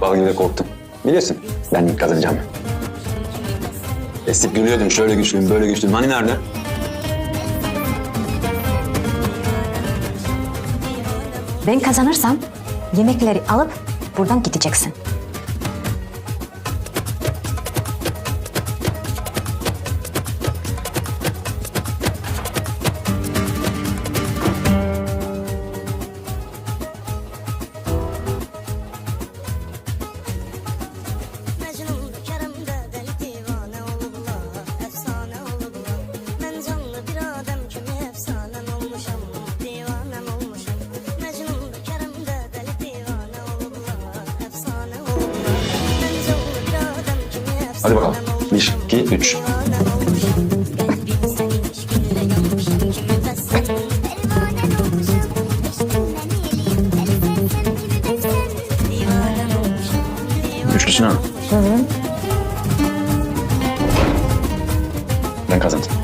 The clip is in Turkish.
Bal gibi korktum. Biliyorsun ben kazanacağım. Esip gülüyordun şöyle güçlüyüm böyle güçlüyüm. Hani nerede? Ben kazanırsam yemekleri alıp buradan gideceksin. Hadi bakalım. Bir, iki, üç. Divanem olmuşam Kalbim senin aşkınla yanmışım Kimi besledim Pervanem olmuşum, eşkinden iyiliyim. Deli sevsem gibi bezsem. Divanem olmuşam Divanem Güçlüsün ha. Ben kazandım.